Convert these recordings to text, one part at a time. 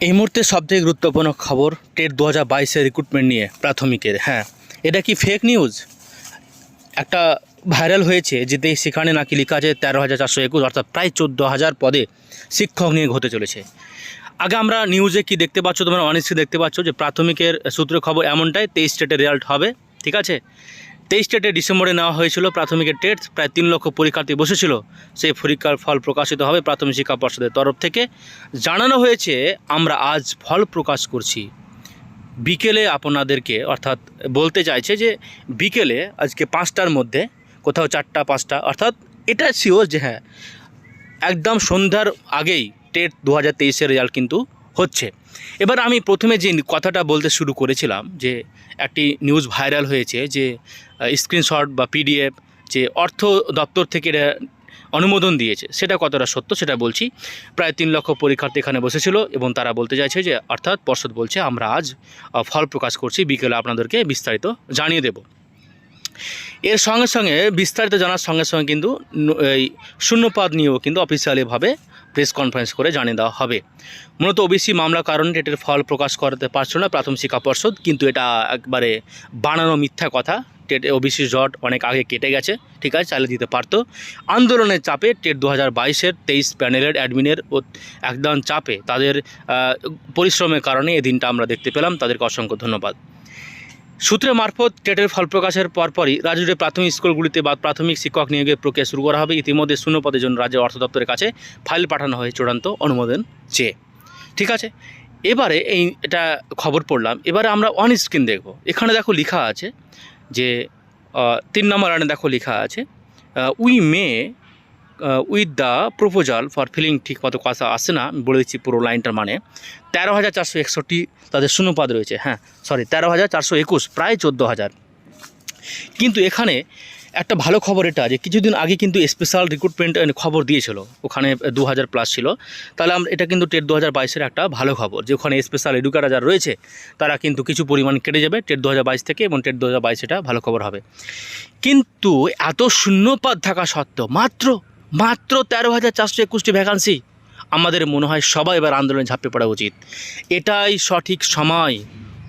এই মুহূর্তে সবথেকে গুরুত্বপূর্ণ খবর টেট দু হাজার বাইশের রিক্রুটমেন্ট নিয়ে, প্রাথমিকের হ্যাঁ। এটা কি ফেক নিউজ একটা ভাইরাল হয়েছে যেতে সেখানে নাকি লেখা আছে তেরো হাজার চারশো একুশ, অর্থাৎ প্রায় চোদ্দ হাজার পদে শিক্ষক নিয়োগ হতে চলেছে। আগে আমরা নিউজে কি দেখতে পাচ্ছ, তোমরা অনেস্টলি দেখতে পাচ্ছ যে প্রাথমিকের সূত্রে খবর এমনটাই, তেইশ স্টেটের রেজাল্ট হবে, ঠিক আছে? তেইশ স্টেটে ডিসেম্বরে নেওয়া হয়েছিল প্রাথমিকের টেট, প্রায় তিন লক্ষ পরীক্ষার্থী বসেছিল। সেই পরীক্ষার ফল প্রকাশিত হবে প্রাথমিক শিক্ষা পর্ষদের তরফ থেকে। জানানো হয়েছে, আমরা আজ ফল প্রকাশ করছি। বিকেলে আপনাদেরকে, অর্থাৎ বলতে চাইছে যে, বিকেলে, আজকে পাঁচটার মধ্যে, কোথাও চারটা, পাঁচটা, অর্থাৎ এটা শিওর যে হ্যাঁ একদম সন্ধ্যার আগেই টেট দু হাজার তেইশের রেজাল্ট কিন্তু হচ্ছে। এবার আমি প্রথমে যে কথাটা বলতে শুরু করেছিলাম, যে একটি নিউজ ভাইরাল হয়েছে যে স্ক্রিনশট বা পিডিএফ যে অর্থ দপ্তর থেকে অনুমোদন দিয়েছে, সেটা কতটা সত্য সেটা বলছি। প্রায় তিন লক্ষ পরীক্ষার্থী এখানে বসেছিল এবং তারা বলতে চাইছে যে, অর্থাৎ পর্ষদ বলছে, আমরা আজ ফল প্রকাশ করছি, বিকেলে আপনাদেরকে বিস্তারিত জানিয়ে দেব। এর সঙ্গে সঙ্গে বিস্তারিত জানার সঙ্গে সঙ্গে কিন্তু এই শূন্যপাদ নিয়েও কিন্তু অফিসিয়ালিভাবে প্রেস কনফারেন্স করে জানিয়ে দেওয়া হবে। মূলত ওবিসি মামলা কারণে এটার ফল প্রকাশ করতে পারছিল না প্রাথমিক শিক্ষা পর্ষদ, কিন্তু এটা একবারে বানানো মিথ্যা কথা। টেট, ওবিসি জট অনেক আগে কেটে গেছে, ঠিক আছে, চালিয়ে দিতে পারতো। আন্দোলনের চাপে টেট দু হাজার বাইশের তেইশ প্যানেলের অ্যাডমিনের একদম চাপে তাদের পরিশ্রমের কারণে এই দিনটা আমরা দেখতে পেলাম। তাদেরকে অসংখ্য ধন্যবাদ। সূত্রে মারফত টেটের ফল প্রকাশের পরপরই রাজ্যের প্রাথমিক স্কুলগুলিতে বা প্রাথমিক শিক্ষক নিয়োগের প্রক্রিয়া শুরু করা হবে। ইতিমধ্যে শূন্য পদের জন্য রাজ্যের অর্থ দপ্তরের কাছে ফাইল পাঠানো হয় চূড়ান্ত অনুমোদন চেয়ে। ঠিক আছে? এবারে এই এটা খবর পড়লাম। এবারে আমরা অন স্ক্রিন দেখব। এখানে দেখো লেখা আছে যে তিন নম্বর রানে দেখো লেখা আছে we may with the proposal for feeling ঠিক মতো কথা আসে না, আমি বলে দিচ্ছি পুরো লাইনটার মানে। তেরো হাজার চারশো একষট্টি তাদের শূন্যপাদ রয়েছে হ্যাঁ সরি তেরো হাজার চারশো একুশ, প্রায় চোদ্দ হাজার কিন্তু এখানে একটা ভালো খবর এটা যে কিছুদিন আগে কিন্তু স্পেশাল রিক্রুটমেন্ট খবর দিয়েছিল, ওখানে দু হাজার প্লাস ছিল। তাহলে আমরা, এটা কিন্তু টেট দু হাজার বাইশের একটা ভালো খবর যে ওখানে স্পেশাল এডুকেটার যারা রয়েছে, তারা কিন্তু কিছু পরিমাণ কেটে যাবে টেট দু হাজার বাইশ থেকে এবং টেট দু হাজার বাইশ এটা ভালো খবর হবে। কিন্তু এত শূন্যপাত থাকা সত্ত্বেও, মাত্র মাত্র তেরো হাজার চারশো একুশটি ভ্যাকান্সি আমাদের মনে হয় সবাই এবার আন্দোলনে ঝাঁপে পড়া উচিত। এটাই সঠিক সময়,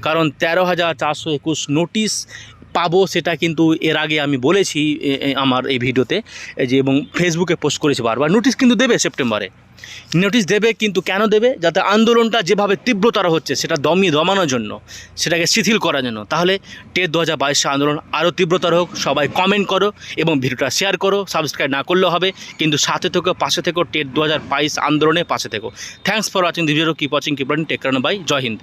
কারণ তেরো হাজার চারশো একুশ নোটিশ পাবো সেটা কিন্তু এর আগে আমি বলেছি আমার এই ভিডিওতে যে এবং ফেসবুকে পোস্ট করেছি বারবার। নোটিশ কিন্তু দেবে সেপ্টেম্বরে নোটিশ দেবে কিন্তু কেন দেবে? যাতে আন্দোলনটা যেভাবে তীব্রতর হচ্ছে, সেটা দমিয়ে দমানোর জন্য, সেটাকে শিথিল করার জন্য। তাহলে টেট দু হাজার বাইশে আন্দোলন আরও তীব্রতর হোক, সবাই কমেন্ট করো এবং ভিডিওটা শেয়ার করো। সাবস্ক্রাইব না করলেও হবে, কিন্তু সাথে থেকো, পাশে থেকো, টেট দু হাজার বাইশ আন্দোলনে পাশে থেকো। Thanks for watching the video keep watching keep take bye Jai Hind.